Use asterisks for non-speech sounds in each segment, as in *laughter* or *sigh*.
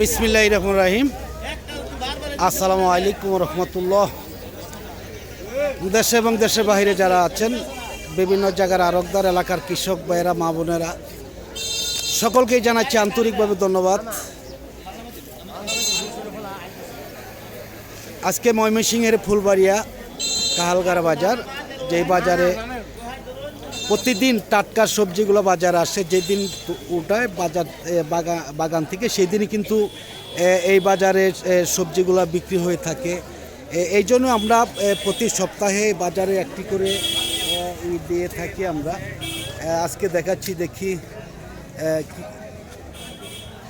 বিসমিল্লাহ রহমান রাহিম। আসসালামু আলাইকুম রহমতুল্লাহ। দেশে এবং দেশের বাইরে যারা আছেন, বিভিন্ন জায়গার আরকদার এলাকার কৃষক ভাইয়েরা, মা বোনেরা, সকলকেই জানাচ্ছি আন্তরিকভাবে ধন্যবাদ। আজকে ময়মনসিংহের ফুলবাড়িয়া কাহালগাড়া বাজার, যেই বাজারে প্রতিদিন টাটকা সবজিগুলো বাজার আসে, যেদিন ওটায় বাজার বাগা- বাগান থেকে সেই দিনই কিন্তু এই বাজারে সবজিগুলো বিক্রি হয়ে থাকে। এই জন্য আমরা প্রতি সপ্তাহে বাজারে একটি করে দিয়ে থাকি আমরা। আজকে দেখাচ্ছি, দেখি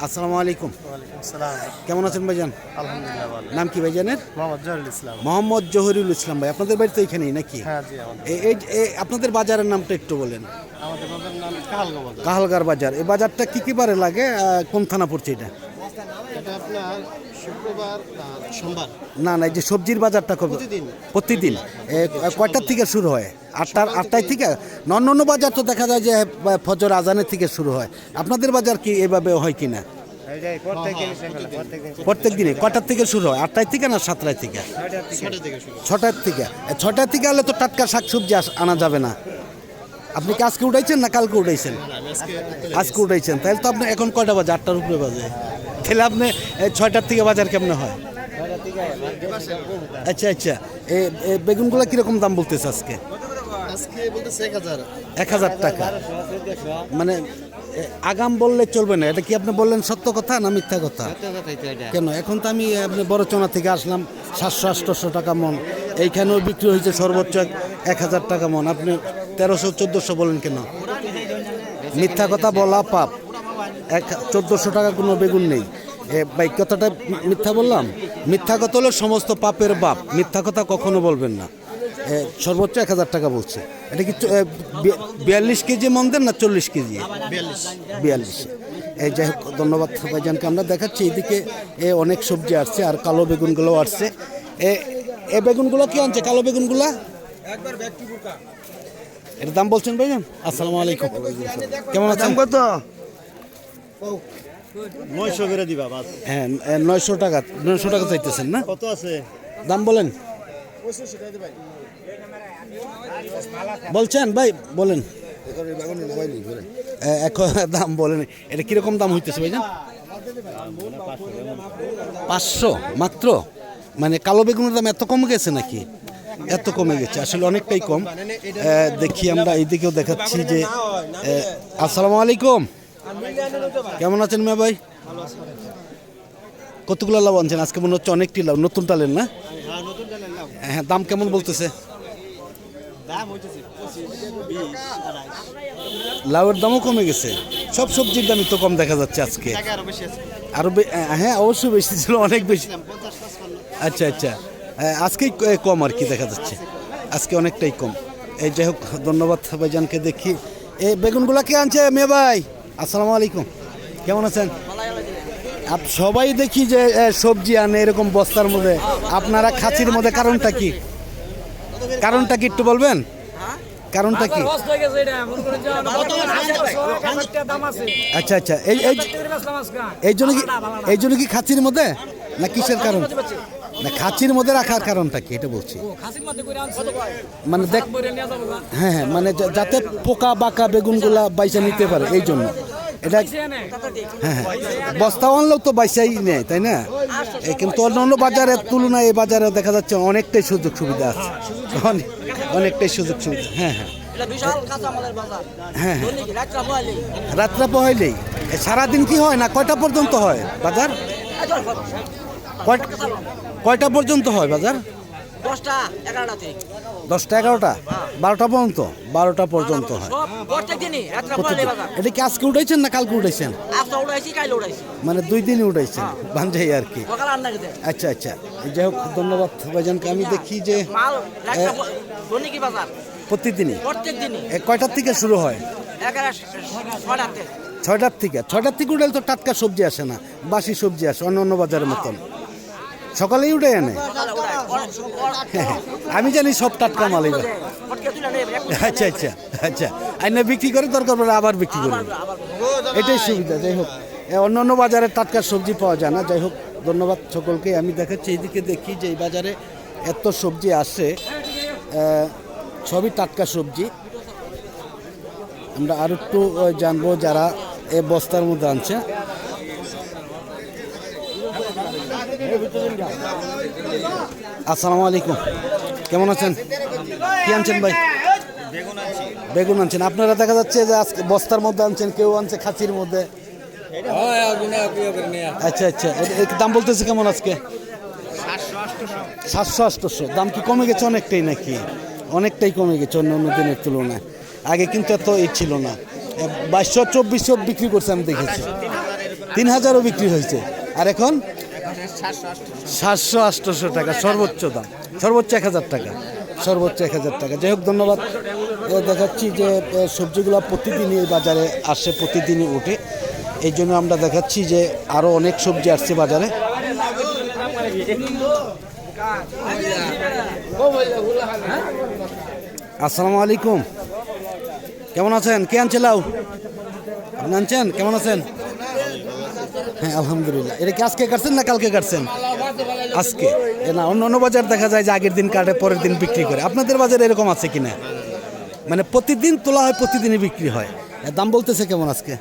আসসালামু আলাইকুম। কেমন আছেন ভাইজান? আলহামদুলিল্লাহ নাম কি ভাইজানের? মোহাম্মদ জহুরুল ইসলাম। মোহাম্মদ জহিরুল ইসলাম ভাই আপনাদের বাড়ি তো এখানেই নাকি? হ্যাঁ আপনাদের বাজারের নামটা একটু বলেন। কাহালগার বাজার। এই বাজারটা কি কি বারে লাগে? কোন থানা পড়ছে এটা? না না এই যে সবজির বাজারটা কবে? প্রতিদিন। কয়টার থেকে শুরু হয়? আটটার আটটায় থেকে অন্য বাজার তো দেখা যায় যে ফজর আজানের থেকে শুরু হয়। আপনাদের বাজার কি এভাবে হয় কি না? প্রত্যেক দিনে, কটার থেকে শুরু হয়? আটটায় থেকে না সাতটায় থেকে? ছটার থেকে। ছটার থেকে হলে তো টাটকা শাকসবজি আনা যাবে না। আপনি কি আজকে উঠাইছেন না কালকে উঠাইছেন? আজকে উঠাইছেন। তাহলে তো আপনি এখন কয়টা বাজে? আটটার উপরে বাজে। তাহলে আপনি ছয়টার থেকে বাজার কেমনে হয়? আচ্ছা আচ্ছা। বেগুনগুলো কীরকম দাম বলতেছে আজকে? আজকে বলতেছে এক হাজার। এক হাজার টাকা। মানে আগাম বললে চলবে না। এটা কি আপনি বললেন সত্য কথা না মিথ্যা কথা? কেন? এখন তো আমি আপনি বড়চনা থেকে আসলাম সাতশো আটশোশো টাকা মন। এইখানেও বিক্রি হয়েছে সর্বোচ্চ এক- হাজার টাকা মন। আপনি তেরোশো চোদ্দোশো বলেন কেন? মিথ্যা কথা বলা পাপ। এক চোদ্দোশো টাকা কোনো বেগুন নেই। ভাই কথাটা মিথ্যা বললাম? মিথ্যা কথা হলো সমস্ত পাপের বাপ। মিথ্যা কথা কখনো বলবেন না। সর্বোচ্চ এক হাজার টাকা বলছে। এটা কি বিয়াল্লিশ কেজি মন দেন না চল্লিশ কেজি? বিয়াল্লিশ। বিয়াল্লিশ। এই যাই হোক ধন্যবাদ ভাইজানকে। আমরা দেখাচ্ছি এদিকে এ অনেক সবজি আসছে আর কালো বেগুনগুলো আসছে। এ এ বেগুনগুলো কি আনছে? কালো বেগুনগুলো? এর দাম বলছেন ভাইজান? আসসালামু আলাইকুম। কেমন আছেন? কত? নয়শো করে দিবা হ্যাঁ নয়শো টাকা নয়শো টাকা চাইতেছেন না? কত আছে? দাম বলেন। বলছেন? ভাই, বলেন। এখন দাম বলেন। এটা কীরকম দাম হইতেছে ভাইজান? পাঁচশো, মাত্র? মানে কালো বেগুনের দাম এত কমে গেছে নাকি? এত কমে গেছে, আসলে অনেকটাই কম। দেখি আমরা এইদিকেও দেখাচ্ছি যে আসসালামু আলাইকুম। কেমন আছেন মেয়া ভাই? কতগুলো লাভ আনছেন? আজকে মনে হচ্ছে অনেকটি লাভ নতুন টালেন না? হ্যাঁ দাম কেমন বলতেছে? লাউয়ের দামও কমে গেছে। সব সবজির দামই তো কম দেখা যাচ্ছে আজকে। আরও হ্যাঁ অবশ্যই বেশি ছিল অনেক বেশি। আচ্ছা আচ্ছা। আজকেই ক- কম আর কি দেখা যাচ্ছে। আজকে অনেকটাই কম। এই যাই হোক ধন্যবাদ ভাইজানকে দেখি। এই বেগুনগুলা কে আনছে মেয়ে ভাই? আসসালামু আলাইকুম। কেমন আছেন? সবাই দেখি যে এ, সবজি আনে এরকম বস্তার মধ্যে। আপনারা খাঁচির মধ্যে কারণটা কি? কারণটা কি একটু বলবেন? কারণটা কি? আচ্ছা আচ্ছা। এই এই এই জন্য কি এই জন্য কি খাঁচির মধ্যে? না কিসের কারণ? না খাঁচির মধ্যে রাখার কারণটা কি? এটা বলছি। মানে দেখ। হ্যাঁ হ্যাঁ মানে যাতে পোকা বাঁকা বেগুনগুলা বাইসা নিতে পারে এই জন্য। এটা হ্যাঁ বস্তা আনলেও তো বাইসাই নেয় তাই না? কিন্তু অন্য অন্য বাজারের তুলনায় এই বাজারে দেখা যাচ্ছে অনেকটাই সুযোগ সুবিধা আছে। অনেক- অনেকটাই সুযোগ সুবিধা হ্যাঁ হ্যাঁ। হ্যাঁ হ্যাঁ। রাত্রা এ সারাদিন কি হয় না? কয়টা পর্যন্ত হয় বাজার? কয়- কয়টা পর্যন্ত হয় বাজার? দশটা এগারোটা বারোটা পর্যন্ত? বারোটা পর্যন্ত হয়। এটা কি আজকে উঠাইছেন না কালকে উঠাইছেন? মানে দুই দিনই উঠাইছেন বাঞ্জাই আর কি। আচ্ছা আচ্ছা। যাই হোক ধন্যবাদ ভাইজানকে। আমি দেখি যে প্রতিদিনই? কয়টার থেকে শুরু হয়? ছয়টার থেকে। ছয়টার থেকে? উঠলে তো টাটকা সবজি আসে না বাসি সবজি আসে অন্য অন্য বাজারের মতন। সকালেই উঠে হ্যাঁ, আমি জানি সব টাটকা মালই আচ্ছা আচ্ছা আচ্ছা। আইনা বিক্রি করে দরকার পড়লে আবার বিক্রি আবার এটাই সুবিধা যাই হোক। অন্য অন্য বাজারে টাটকা সবজি পাওয়া যায় না। যাই হোক ধন্যবাদ সকলকে। আমি দেখাচ্ছি এইদিকে দেখি যে এই বাজারে এত সবজি আসে। সবই টাটকা সবজি। আমরা আর একটু জানব যারা এ বস্তার মধ্যে আনছে। আসসালামু আলাইকুম। কেমন আছেন? কি আনছেন ভাই? বেগুন আনছেন। আপনারা দেখা যাচ্ছে যে আজকে বস্তার মধ্যে আনছেন, কেউ আনছে খাঁচির মধ্যে। আচ্ছা আচ্ছা। এ- দাম বলতেছে কেমন আজকে? সাতশো আটশোশো দাম কি কমে গেছে অনেকটাই নাকি? অনেকটাই কমে গেছে অন্য অন্য দিনের তুলনায়। আগে কিন্তু এত এই ছিল না। বাইশশো, চব্বিশশো বিক্রি করছে আমি দেখেছি। তিন হাজারও বিক্রি হয়েছে। আর এখন? সাতশো আটশোশো টাকা, সর্বোচ্চ দাম। সর্বোচ্চ এক হাজার টাকা, সর্বোচ্চ এক হাজার টাকা। যাই হোক, ধন্যবাদ। দেখাচ্ছি যে সবজিগুলো প্রতিদিনই বাজারে আসে, প্রতিদিনই ওঠে। এই জন্য আমরা দেখাচ্ছি যে আরও অনেক সবজি আসছে বাজারে। আসসালামু আলাইকুম। কেমন আছেন? কে আনছে লাউ? আপনি আনছেন? কেমন আছেন? হ্যাঁ আলহামদুলিল্লাহ। এটা কি আজকে কাটছেন না কালকে কাটছেন? আজকে। না অন্য অন্য বাজার দেখা যায় যে আগের দিন কাটে পরের দিন বিক্রি করে। আপনাদের বাজারে এরকম আছে কিনা? মানে প্রতিদিন তোলা হয় প্রতিদিনই বিক্রি হয়। দাম বলতেছে কেমন আজকে?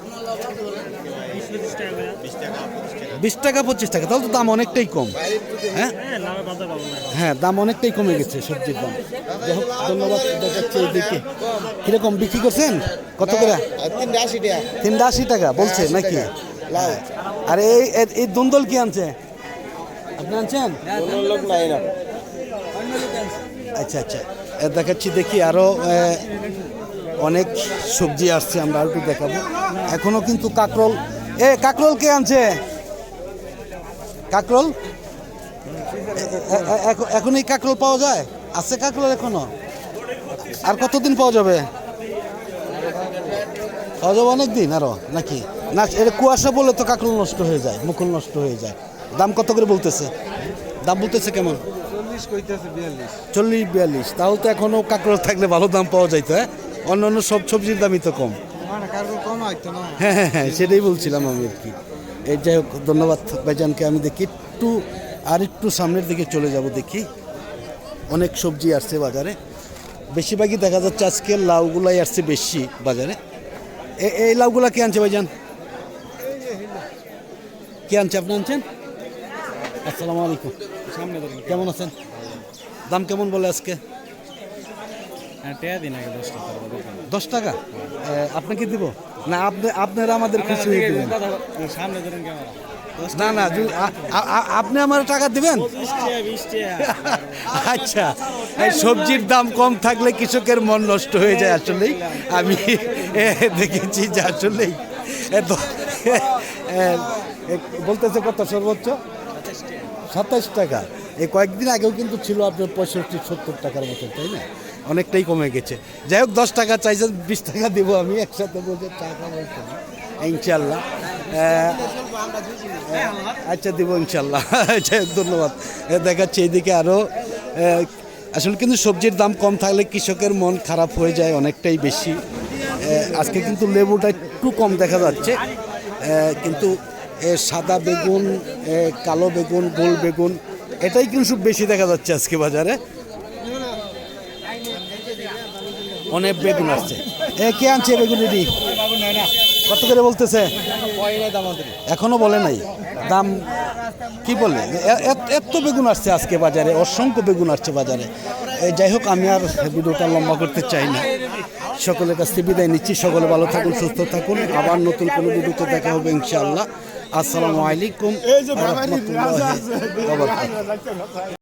বিশ টাকা পঁচিশ টাকা। তাহলে তো দাম অনেকটাই কম। হ্যাঁ? হ্যাঁ দাম অনেকটাই কমে গেছে সবজির দাম। যাই হোক ধন্যবাদ দেখাচ্ছে এইদিকে কীরকম বিক্রি করছেন? কত করে? তিনটা আশি টাকা। তিনটা আশি টাকা বলছে নাকি? আর এই এই দুন্দল কি আনছে? আপনি আনছেন? আচ্ছা আচ্ছা। দেখাচ্ছি দেখি আরও অনেক সবজি আসছে আমরা আর একটু দেখাবো। এখনও কিন্তু কাকরোল। এ কাকরোল কে আনছে? কাকরোল? এখন- এই কাকরোল পাওয়া যায়? আছে কাকরোল এখনও? আর কতদিন পাওয়া যাবে? পাওয়া যাবে অনেক দিন আরও নাকি? না এটা কুয়াশা বলে তো কাকরোল নষ্ট হয়ে যায় মুকুল নষ্ট হয়ে যায়। দাম কত করে বলতেছে? দাম বলতেছে কেমন? চল্লিশ বিয়াল্লিশ। তাহলে তো এখনও কাঁকড়োল থাকলে ভালো দাম পাওয়া যাইতো হ্যাঁ? অন্য অন্য সব সবজির দামই তো কম। হ্যাঁ হ্যাঁ হ্যাঁ সেটাই বলছিলাম আমি আর কি। এই যাই হোক ধন্যবাদ ভাইজানকে আমি দেখি একটু আর একটু সামনের দিকে চলে যাব দেখি। অনেক সবজি আসছে বাজারে। বেশিরভাগই দেখা যাচ্ছে আজকে লাউগুলাই আসছে বেশি বাজারে। এই লাউগুলা কে আনছে ভাইজান? কে আনছে আপনি আনছেন? আসসালামু আলাইকুম। সামনে কেমন আছেন? দাম কেমন বলে আজকে? হ্যাঁ দশ টাকা আপনাকে দিব? না আপনি আপনারা আমাদের খুশি হয়ে দিবেন। না না আপনি আমার টাকা দিবেন? *laughs* আচ্ছা সবজির দাম কম থাকলে কৃষকের মন নষ্ট হয়ে যায় আসলেই। আমি দেখেছি যে আসলেই। বলতেছে কত সর্বোচ্চ? সাতাশ টাকা। এই কয়েকদিন আগেও কিন্তু ছিল আপনার পঁয়ষট্টি, সত্তর টাকার মতো তাই না? অনেকটাই কমে গেছে। যাই হোক, দশ টাকা চাইছে বিশ টাকা দেবো আমি, একসাথে বলছে টাকা বলছে না ইনশাল্লাহ আচ্ছা দেবো ইনশাল্লাহ যাই হোক ধন্যবাদ দেখাচ্ছি এইদিকে আরও আসলে কিন্তু সবজির দাম কম থাকলে কৃষকের মন খারাপ হয়ে যায় অনেকটাই বেশি। আজকে কিন্তু লেবুটা একটু কম দেখা যাচ্ছে। কিন্তু সাদা বেগুন কালো বেগুন, গোল বেগুন, এটাই কিন্তু বেশি দেখা যাচ্ছে আজকে বাজারে। অনেক বেগুন আসছে। এ, কে আনছে বেগুন এটি কত করে বলতেছে? এখনও বলে নাই। দাম কি বলে? এত বেগুন আসছে আজকে বাজারে, অসংখ্য বেগুন আসছে বাজারে। যাই হোক, আমি আর ভিডিওটা লম্বা করতে চাই না। সকলের কাছ থেকে বিদায় নিচ্ছি। সকলে ভালো থাকুন, সুস্থ থাকুন। আবার নতুন কোনো ভিডিওতে দেখা হবে, ইনশাআল্লাহ। আসসালামু আলাইকুম